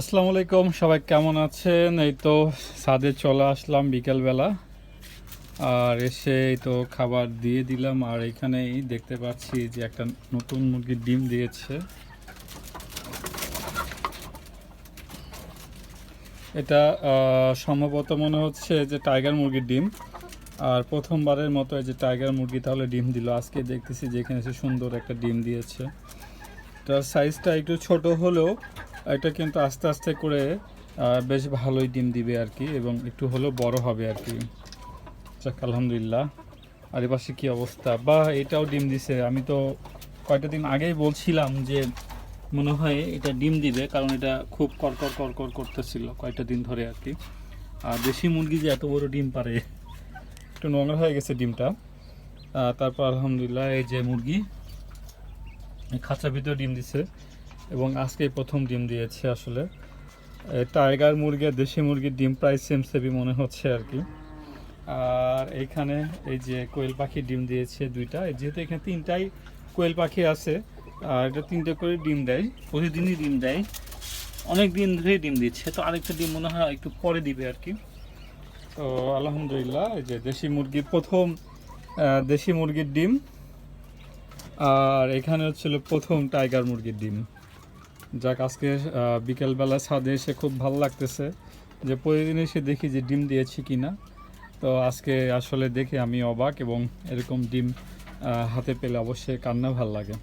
আসসালামু আলাইকুম, সবাই কেমন আছেন? এই তো ছাদে চলে আসলাম বিকেলবেলা। আর এসে এই তো খাবার দিয়ে দিলাম। আর এখানেই দেখতে পাচ্ছি যে একটা নতুন মুরগির ডিম দিয়েছে। এটা সম্ভবত মনে হচ্ছে যে টাইগার মুরগির ডিম। আর প্রথমবারের মতো এই যে টাইগার মুরগি তাহলে ডিম দিল। আজকে দেখতেছি যে এখানে এসে সুন্দর একটা ডিম দিয়েছে। তার সাইজটা একটু ছোট হলেও এটা কিন্তু আস্তে আস্তে করে বেশ ভালোই ডিম দিবে আর কি এবং একটু হলেও বড় হবে আর কি যাক, আলহামদুলিল্লাহ। আর এপাশে কী অবস্থা? বা, এটাও ডিম দিছে। আমি তো কয়টা দিন আগেই বলছিলাম যে, মনে হয় এটা ডিম দিবে কারণ এটা খুব করকর করকর করতেছিল কয়েকটা দিন ধরে আর কি আর দেশি মুরগি যে এত বড় ডিম পারে, একটু নোংরা হয়ে গেছে ডিমটা। তারপর আলহামদুলিল্লাহ এই যে মুরগি খাঁচার ভিতরে ডিম দিছে। এবং আজকে প্রথম ডিম দিয়েছে আসলে। টাইগার মুরগি আর দেশি মুরগির ডিম প্রায় সেম সেমই মনে হচ্ছে আর কি। আর এইখানে এই যে কোয়েল পাখি ডিম দিয়েছে দুইটা যেহেতু এখানে তিনটাই কোয়েল পাখি আছে, আর এটা তিনটে করে ডিম দেয়, প্রতিদিনই ডিম দেয়। অনেক দিন ধরে ডিম দিচ্ছে, তো আরেকটা ডিম মনে হয় একটু পরে দিবে আর কি। তো আলহামদুলিল্লাহ, এই যে দেশি মুরগির প্রথম দেশি মুরগির ডিম, আর এখানে হচ্ছিল প্রথম টাইগার মুরগির ডিম। যাক, আজকে বিকেলবেলা ছাদে এসে খুব ভালো লাগতেছে যে প্রতিদিন এসে দেখি যে ডিম দিয়েছি কি না তো আজকে আসলে দেখে আমি অবাক এবং এরকম ডিম হাতে পেলে অবশ্যই কান্না ভালো লাগে।